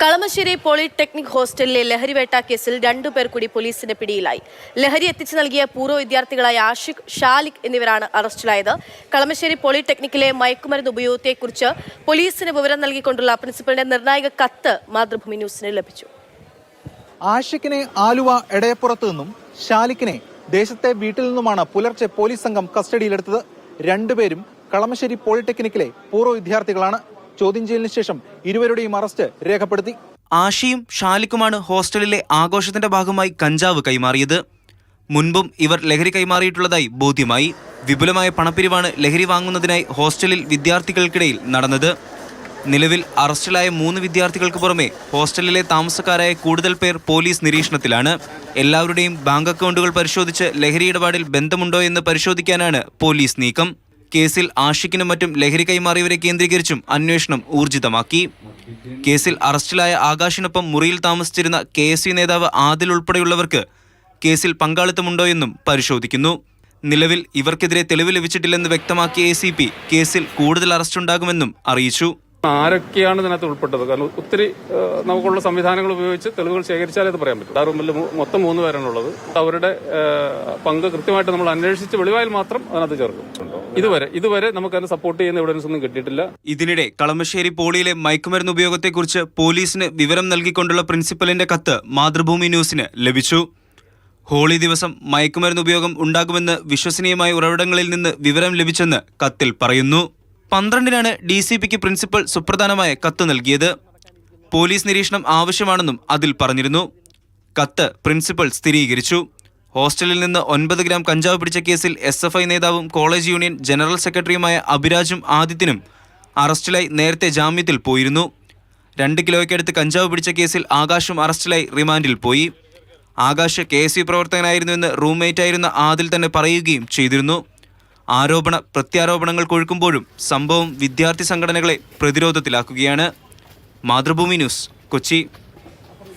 Kalamassery polytechnic ഹോസ്റ്റലിലെ ലഹരിവേട്ട കേസിൽ രണ്ടുപേർ കൂടി പോലീസിന്റെ പിടിയിലായി. ലഹരി എത്തിച്ചു നൽകിയ പൂർവ വിദ്യാർത്ഥികളായ ആഷിഖ് ഷാലിഖ് എന്നിവരാണ് അറസ്റ്റിലായത്. കളമശ്ശേരി പോളിടെക്നിക്കിലെ മയക്കുമരുന്ന് ഉപയോഗത്തെക്കുറിച്ച് പോലീസിന് വിവരം നൽകിക്കൊണ്ടുള്ള പ്രിൻസിപ്പലിന്റെ നിർണായക കത്ത് മാതൃഭൂമി ന്യൂസിന് ലഭിച്ചു. ആഷിഖിനെ ആലുവ എടയപ്പുറത്ത് നിന്നും ഷാലിഖിനെ ദേശത്തെ വീട്ടിൽ നിന്നുമാണ് പുലർച്ചെ പോലീസ് സംഘം കസ്റ്റഡിയിലെടുത്തത്. രണ്ടുപേരും കളമശ്ശേരി പോളിടെക്നിക്കിലെ പൂർവ വിദ്യാർത്ഥികളാണ്. ചോദ്യം ചെയ്യലിന് ശേഷം ഇരുവരുടെയും അറസ്റ്റ് രേഖപ്പെടുത്തി. ആഷിയും ഷാലിക്കുമാണ് ഹോസ്റ്റലിലെ ആഘോഷത്തിന്റെ ഭാഗമായി കഞ്ചാവ് കൈമാറിയത്. മുൻപും ഇവർ ലഹരി കൈമാറിയിട്ടുള്ളതായി ബോധ്യമായി. വിപുലമായ പണപ്പിരിവാണ് ലഹരി വാങ്ങുന്നതിനായി ഹോസ്റ്റലിൽ വിദ്യാർത്ഥികൾക്കിടയിൽ നടന്നത്. നിലവിൽ അറസ്റ്റിലായ മൂന്ന് വിദ്യാർത്ഥികൾക്ക് പുറമെ ഹോസ്റ്റലിലെ താമസക്കാരായ കൂടുതൽ പേർ പോലീസ് നിരീക്ഷണത്തിലാണ്. എല്ലാവരുടെയും ബാങ്ക് അക്കൗണ്ടുകൾ പരിശോധിച്ച് ലഹരി ഇടപാടിൽ ബന്ധമുണ്ടോ എന്ന് പരിശോധിക്കാനാണ് പോലീസ് നീക്കം. കേസിൽ ആഷിക്കിനും മറ്റും ലഹരി കൈമാറിയവരെ കേന്ദ്രീകരിച്ചും അന്വേഷണം ഊർജിതമാക്കി. കേസിൽ അറസ്റ്റിലായ ആകാശിനൊപ്പം മുറിയിൽ താമസിച്ചിരുന്ന കെ എസ് യു നേതാവ് ആദിൽ ഉൾപ്പെടെയുള്ളവർക്ക് കേസിൽ പങ്കാളിത്തമുണ്ടോ എന്നും പരിശോധിക്കുന്നു. നിലവിൽ ഇവർക്കെതിരെ തെളിവ് ലഭിച്ചിട്ടില്ലെന്ന് വ്യക്തമാക്കിയ എ കേസിൽ കൂടുതൽ അറസ്റ്റുണ്ടാകുമെന്നും അറിയിച്ചു. ആരൊക്കെയാണ് ഇതിനകത്ത് ഉൾപ്പെട്ടത്? കാരണം ഒത്തിരി നമുക്കുള്ള സംവിധാനങ്ങൾ ഉപയോഗിച്ച് തെളിവുകൾ ശേഖരിച്ചാലേ അത് പറയാൻ പറ്റും. ആ റൂമിൽ മൊത്തം മൂന്ന് പേരാണുള്ളത് അവരുടെ പങ്ക് കൃത്യമായിട്ട് നമ്മൾ അന്വേഷിച്ച് വെളിവായാൽ മാത്രം അതിനകത്ത് ചേർക്കും. ഇതുവരെ ഇതുവരെ നമുക്ക് അതിന് സപ്പോർട്ട് ചെയ്യുന്ന എവിഡൻസ് ഒന്നും കിട്ടിയിട്ടില്ല. ഇതിനിടെ കളമശ്ശേരി പോളിയിലെ മയക്കുമരുന്ന് ഉപയോഗത്തെക്കുറിച്ച് പോലീസിന് വിവരം നൽകിക്കൊണ്ടുള്ള പ്രിൻസിപ്പലിന്റെ കത്ത് മാതൃഭൂമി ന്യൂസിന് ലഭിച്ചു. ഹോളി ദിവസം മയക്കുമരുന്ന് ഉപയോഗം ഉണ്ടാകുമെന്ന് വിശ്വസനീയമായ ഉറവിടങ്ങളിൽ നിന്ന് വിവരം ലഭിച്ചെന്ന് കത്തിൽ പറയുന്നു. പന്ത്രണ്ടിനാണ് ഡി സി പിക്ക് പ്രിൻസിപ്പൽ സുപ്രധാനമായ കത്ത് നൽകിയത്. പോലീസ് നിരീക്ഷണം ആവശ്യമാണെന്നും അതിൽ പറഞ്ഞിരുന്നു. കത്ത് പ്രിൻസിപ്പൽ സ്ഥിരീകരിച്ചു. ഹോസ്റ്റലിൽ നിന്ന് ഒൻപത് ഗ്രാം കഞ്ചാവ് പിടിച്ച കേസിൽ എസ് എഫ് ഐ നേതാവും കോളേജ് യൂണിയൻ ജനറൽ സെക്രട്ടറിയുമായ അഭിരാജും ആദിത്യനും അറസ്റ്റിലായി നേരത്തെ ജാമ്യത്തിൽ പോയിരുന്നു. രണ്ട് കിലോയ്ക്കടുത്ത് കഞ്ചാവ് പിടിച്ച കേസിൽ ആകാശും അറസ്റ്റിലായി റിമാൻഡിൽ പോയി. ആകാശ് കെ എസ് യു പ്രവർത്തകനായിരുന്നുവെന്ന് റൂംമേറ്റായിരുന്ന ആദിൽ തന്നെ പറയുകയും ചെയ്തിരുന്നു. ആരോപണ പ്രത്യാരോപണങ്ങൾ കൊഴുക്കുമ്പോഴും സംഭവം വിദ്യാർത്ഥി സംഘടനകളെ പ്രതിരോധത്തിലാക്കുകയാണ്. മാതൃഭൂമി ന്യൂസ് കൊച്ചി.